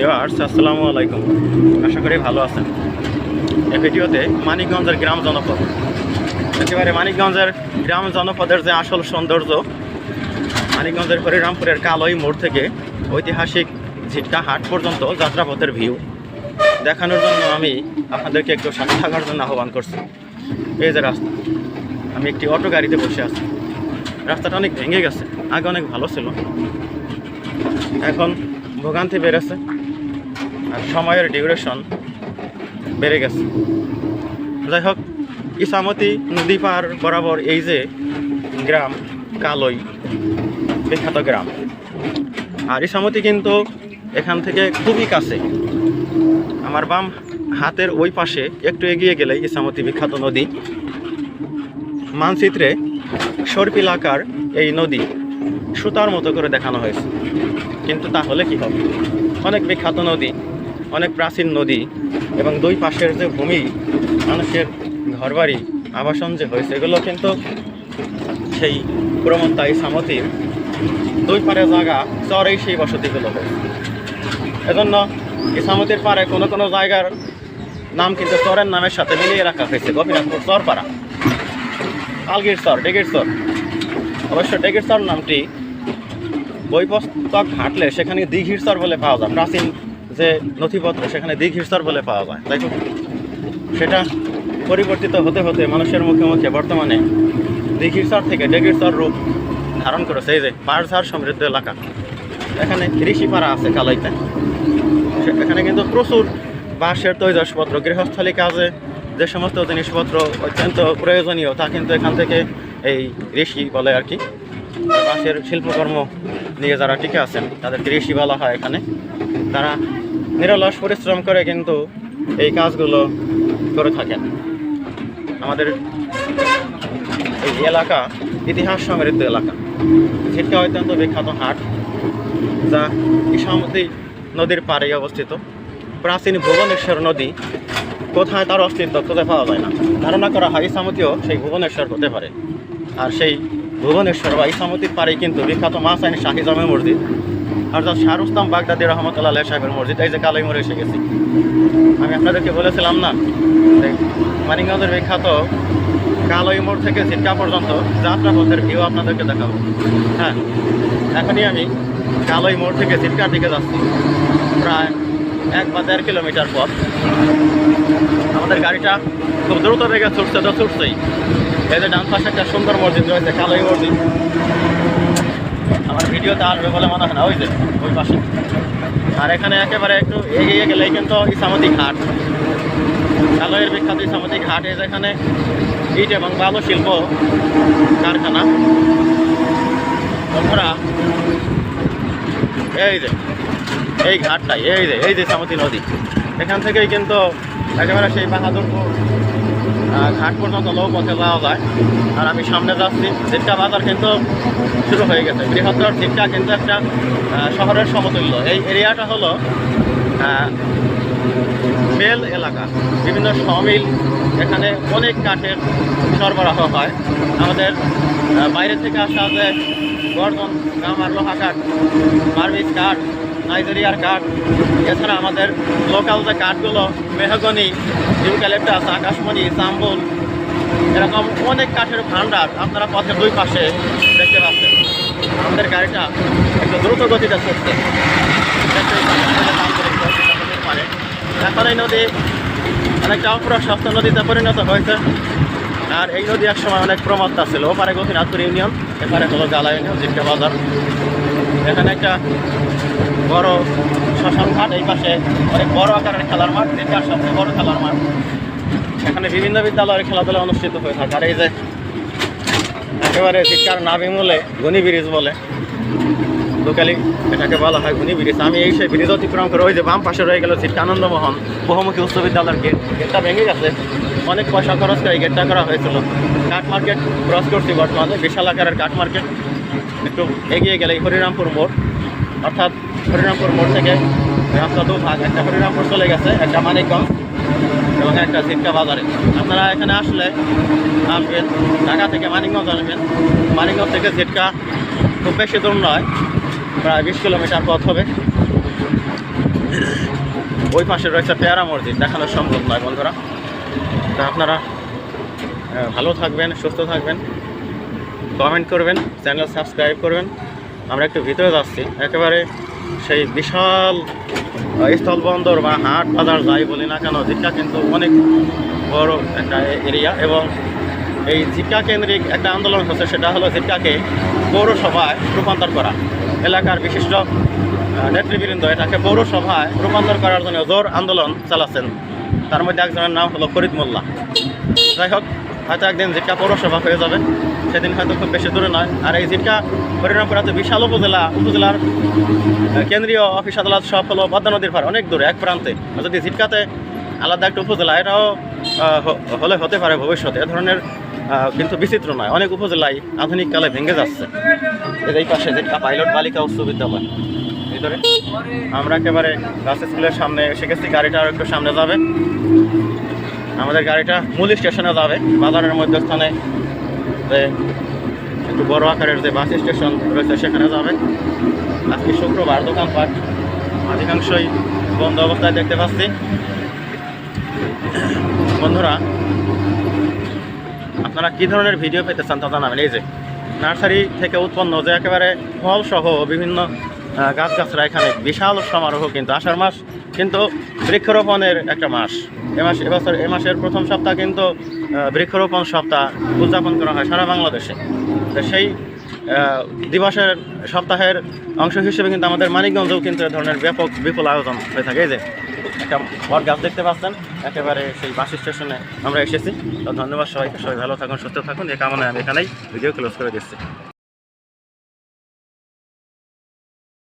Years আসসালামু আলাইকুম। আশা করি ভালো আছেন। এই ভিডিওতে মানিকগঞ্জের গ্রাম জনপদ। একেবারে মানিকগঞ্জের গ্রাম জনপদের যে আসল সৌন্দর্য, মানিকগঞ্জের হরিরামপুরের কালই মোড় থেকে ঐতিহাসিক ঝিটকা হাট পর্যন্ত যাত্রাপথের ভিউ। দেখানোর জন্য আমি আপনাদেরকে একটু সাথে থাকার জন্য আহ্বান করছি। এই যে রাস্তা, আমি একটি অটো গাড়িতে বসে আছি। রাস্তাটা অনেক ভেঙে গেছে, আগে অনেক ভালো ছিল। এখন ভোগান্তি বেড়েছে আর সময়ের ডিউরেশন বেড়ে গেছে। যাই হোক ইসামতি নদী পার বরাবর এই যে গ্রাম, কালই বিখ্যাত গ্রাম। আর ইসামতি কিন্তু এখান থেকে খুবই কাছে। আমার বাম হাতের ওই পাশে একটু এগিয়ে গেলে ইসামতি বিখ্যাত নদী। মানচিত্রে সর্পিলাকার এই নদী সুতার মতো করে দেখানো হয়েছে। কিন্তু তাহলে কি হবে? অনেক বিখ্যাত নদী, অনেক প্রাচীন নদী এবং দুই পাশের যে ভূমি, মানুষের ঘরবাড়ি, আবাসন যে হয়েছে, এগুলো কিন্তু সেই প্রমত্তা ইসামতির দুই পারে জায়গা চরেই সেই বসতিগুলো হয়েছে। এজন্য ইসামতির পারে কোনো কোনো জায়গার নাম কিন্তু চরের নামের সাথে মিলিয়ে রাখা হয়েছে। গোপীনাথপুর চরপাড়া। আলগির চর, ডেগের চর। অবশ্য ডেগের চর নামটি বই পুস্তক সেখানে দীঘির চর বলে পাওয়া যায়। প্রাচীন যে নথিপত্র, সেখানে দীঘির চর বলে পাওয়া যায়। তাই সেটা পরিবর্তিত হতে হতে মানুষের মুখে মুখে বর্তমানে দীঘির চর থেকে ডেগির চর রূপ ধারণ করেছে। এই যে পাড়ঝাড় সমৃদ্ধ এলাকা, এখানে ঋষিপাড়া আছে কালাইতে। এখানে কিন্তু প্রচুর বাঁশের তৈজসপত্র, গৃহস্থলী কাজে যে সমস্ত জিনিসপত্র অত্যন্ত প্রয়োজনীয়, তা কিন্তু এখান থেকে এই ঋষি বলে আর কি বাঁশের শিল্পকর্ম নিয়ে যারা টিকে আছেন তাদের কৃষি বলা হয় এখানে। তারা নিরলস পরিশ্রম করে কিন্তু এই কাজগুলো করে থাকেন। আমাদের এই এলাকা ইতিহাস সমৃদ্ধ এলাকা। ঝিটকা অত্যন্ত বিখ্যাত হাট, যা ইসামতি নদীর পাড়ে অবস্থিত। প্রাচীন ভুবনেশ্বর নদী, কোথায় তার অস্তিত্ব খুঁজে পাওয়া যায় না। ধারণা করা হয় ইসামতিও সেই ভুবনেশ্বর হতে পারে। আর সেই ভুবনেশ্বর বা ইসামতির পারে কিন্তু বিখ্যাত মাসাইন শাহি জামে মসজিদ। অর্থাৎ শাহরুস্তাম বাগদাদি রহমতুল্লাহ আল্লাহ সাহেবের মসজিদ, এই যে কালাই মোড়ে এসে গেছি। আমি আপনাদেরকে বলেছিলাম না মানিকগঞ্জের বিখ্যাত কালই মোড় থেকে ঝিটকা পর্যন্ত যাত্রাপথের ভিউ আপনাদেরকে দেখাবো। হ্যাঁ এখনই আমি কালই মোড় থেকে ঝিটকার দিকে যাচ্ছি। প্রায় এক বা দেড় কিলোমিটার পথ। আমাদের গাড়িটা খুব দ্রুত বেগে ছুটছে, তো ছুটছেই। এই যে ডান পাশে একটা সুন্দর মসজিদ রয়েছে, কালই মসজিদ। আমার ভিডিওতে আসবে বলে মনে হয় না, ওই যে, ওই পাশে। আর এখানে একেবারে একটু এগিয়ে গেলেই কিন্তু ইসামতি ঘাট। কালয়ের বিখ্যাত ইসামতি ঘাট এই যেখানে ইট এবং বালু শিল্প কারখানা। আমরা এই যে, এই ঘাটটাই, এই যে এই যে সামতি নদী। এখান থেকেই কিন্তু একেবারে সেই বাহাদুরপুর ঘাট পর্যন্ত নৌ পথে যাওয়া যায়। আর আমি সামনে যাচ্ছি। ঝিটকা বাজার কিন্তু শুরু হয়ে গেছে। বৃহত্তর ঝিটকা কিন্তু একটা শহরের সমতুল্য। এই এরিয়াটা হলো মেল এলাকা। বিভিন্ন সমিল, এখানে অনেক কাঠের সরবরাহ হয়। আমাদের বাইরে থেকে আসা যে গর্জন, গামার লোহা কাঠ মার্মিস কাঠ নাইজেরিয়ার কাঠ, এছাড়া আমাদের লোকাল যে কাঠগুলো, মেহগনি ইউক্যালিপটাস আকাশমণি সাম্বুল এরকম অনেক কাঠের ভাণ্ডার আপনারা পথের দুই পাশে দেখতে পাচ্ছেন। আমাদের গাড়িটা একটু দ্রুত গতিতে চলছে। এখন এই নদী অনেকটা অপ্রশস্ত নদীতে পরিণত হয়েছে। আর এই নদী এক সময় অনেক প্রমাত্তা ছিল ওপারে গোপীনাথপুর ইউনিয়ন, এপারে হলো গালা ইউনিয়ন জিটকা বাজার। এখানে একটা বড় শ্মশান ঘাট এই পাশে অনেক বড় আকারের খেলার মাঠ জিটকার সবচেয়ে বড় খেলার মাঠ। সেখানে বিভিন্ন বিদ্যালয়ের খেলাধুলা অনুষ্ঠিত হয়ে থাকে। আর এই যে একেবারে জিটকার নাভি মূলে গনি ব্রিজ বলে, লোকালি এটাকে বলা হয় ঘুনি ব্রিজ। আমি এই সেই ব্রিজ অতিক্রম করে ওই যে বাম পাশে রয়ে গেল সিটকা আনন্দমোহন, বহুমুখী উচ্চ বিদ্যালয়ের গেট গেটটা ভেঙে গেছে। অনেক পয়সা খরচ করে গেটটা করা হয়েছিল। কাঠ মার্কেট ক্রস করছি বর্তমানে। বিশাল আকারের কাঠ মার্কেট। একটু এগিয়ে গেলে হরিরামপুর মোড়। অর্থাৎ হরিরামপুর মোড় থেকে রাস্তা দু ভাগ, একটা হরিরামপুর চলে গেছে, একটা মানিকগঞ্জ এবং একটা সিটকা বাজারে। আপনারা এখানে আসলে আসবেন, ঢাকা থেকে মানিকগঞ্জ আসবেন। মানিকগঞ্জ থেকে সিটকা খুব বেশি দূর নয়, প্রায় বিশ কিলোমিটার পথ হবে। ওই পাশে রয়েছে পেয়ারা মসজিদ, দেখানো সম্ভব নয় বন্ধুরা। তা আপনারা ভালো থাকবেন, সুস্থ থাকবেন। কমেন্ট করবেন, চ্যানেল সাবস্ক্রাইব করবেন। আমরা একটু ভিতরে যাচ্ছি, একেবারে সেই বিশাল স্থলবন্দর বা হাট বাজার যাই বলি না কেন জিক্কা কিন্তু অনেক বড় একটা এরিয়া এবং এই জিকা কেন্দ্রিক একটা আন্দোলন হচ্ছে, সেটা হলো জিক্কাকে পৌরসভায় রূপান্তর করা। এলাকার বিশিষ্ট নেতৃবৃন্দ এটাকে পৌরসভায় রূপান্তর করার জন্য জোর আন্দোলন চালাচ্ছেন। তার মধ্যে একজনের নাম হলো ফরিদ মোল্লা। যাই হোক, হয়তো একদিন জিটকা পৌরসভা হয়ে যাবে। সেদিন হয়তো খুব বেশি দূরে নয়। আর এই জিটকা হরিরামপুর এত বিশাল উপজেলা, উপজেলার কেন্দ্রীয় অফিস আদালত সব হলো পদ্মা নদীর পার অনেক দূরে, এক প্রান্তে। যদি জিটকাতে আলাদা একটা উপজেলা, এটাও হলে হতে পারে ভবিষ্যতে। এ ধরনের কিন্তু বিচিত্র নয়। অনেক উপজেলায় আধুনিক কালে ভেঙে যাচ্ছে। এই পাশে জিটকা পাইলট বালিকা উচ্চ বিদ্যালয়। ভিতরে আমরা একেবারে গাছ স্কুলের সামনে এসে গেছি। গাড়িটা আর একটু সামনে যাবে। আমাদের গাড়িটা মূল স্টেশনে যাবে। বাজারের মধ্যস্থানে একটু বড় আকারের যে বাস স্টেশন রয়েছে, সেখানে যাবে আজকে শুক্রবার দোকানপাট। অধিকাংশই বন্ধ অবস্থায় দেখতে পাচ্ছি। বন্ধুরা, আপনারা কী ধরনের ভিডিও পেতে চান তা জানাবেন। এই যে, নার্সারি থেকে উৎপন্ন যে একেবারে ফল সহ বিভিন্ন গাছগাছরা এখানে বিশাল সমারোহ কিন্তু আষাঢ় মাস কিন্তু বৃক্ষরোপণের একটা মাস। এ মাস এবছর এ মাসের প্রথম সপ্তাহ কিন্তু বৃক্ষরোপণ সপ্তাহ উদযাপন করা হয় সারা বাংলাদেশে। তো সেই দিবসের সপ্তাহের অংশ হিসেবে কিন্তু আমাদের মানিকগঞ্জেও কিন্তু এ ধরনের ব্যাপক, বিপুল আয়োজন হয়ে থাকে। এই যে, একটা বট গাছ দেখতে পাচ্ছেন, একেবারে সেই বাস স্টেশনে আমরা এসেছি। তো ধন্যবাদ সবাইকে। সবাই ভালো থাকুন, সুস্থ থাকুন। এ কামনায় আমি এখানেই ভিডিও ক্লোজ করে দিচ্ছি।